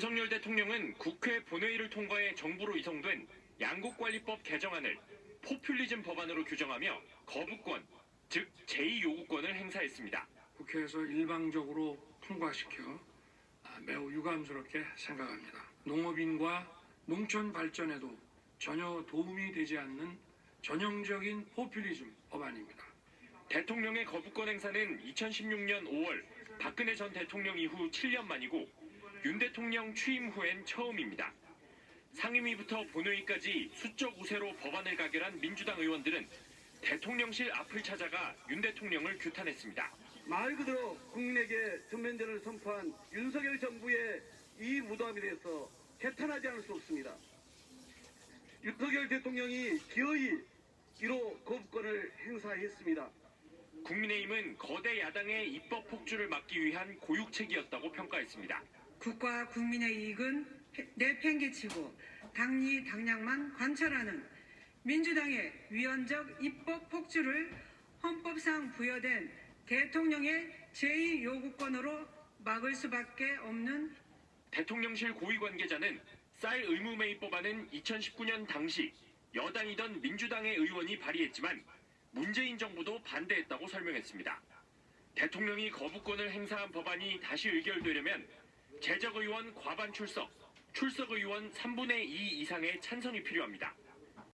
윤석열 대통령은 국회 본회의를 통과해 정부로 이송된 양국관리법 개정안을 포퓰리즘 법안으로 규정하며 거부권, 즉 제2요구권을 행사했습니다. 국회에서 일방적으로 통과시켜 아, 매우 유감스럽게 생각합니다. 농업인과 농촌 발전에도 전혀 도움이 되지 않는 전형적인 포퓰리즘 법안입니다. 대통령의 거부권 행사는 2016년 5월 박근혜 전 대통령 이후 7년 만이고 윤 대통령 취임 후엔 처음입니다. 상임위부터 본회의까지 수적 우세로 법안을 가결한 민주당 의원들은 대통령실 앞을 찾아가 윤 대통령을 규탄했습니다. 말 그대로 국민에게 전면전을 선포한 윤석열 정부의 이 무도함에 대해서 개탄하지 않을 수 없습니다. 윤석열 대통령이 기어이 이로 거부권을 행사했습니다. 국민의힘은 거대 야당의 입법 폭주를 막기 위한 고육책이었다고 평가했습니다. 국가 국민의 이익은 내팽개치고 당리 당량만 관철하는 민주당의 위헌적 입법 폭주를 헌법상 부여된 대통령의 제2 요구권으로 막을 수밖에 없는 대통령실 고위 관계자는 쌀 의무 매입 법안은 2019년 당시 여당이던 민주당의 의원이 발의했지만 문재인 정부도 반대했다고 설명했습니다. 대통령이 거부권을 행사한 법안이 다시 의결되려면 재적 의원 과반 출석, 출석 의원 3분의 2 이상의 찬성이 필요합니다.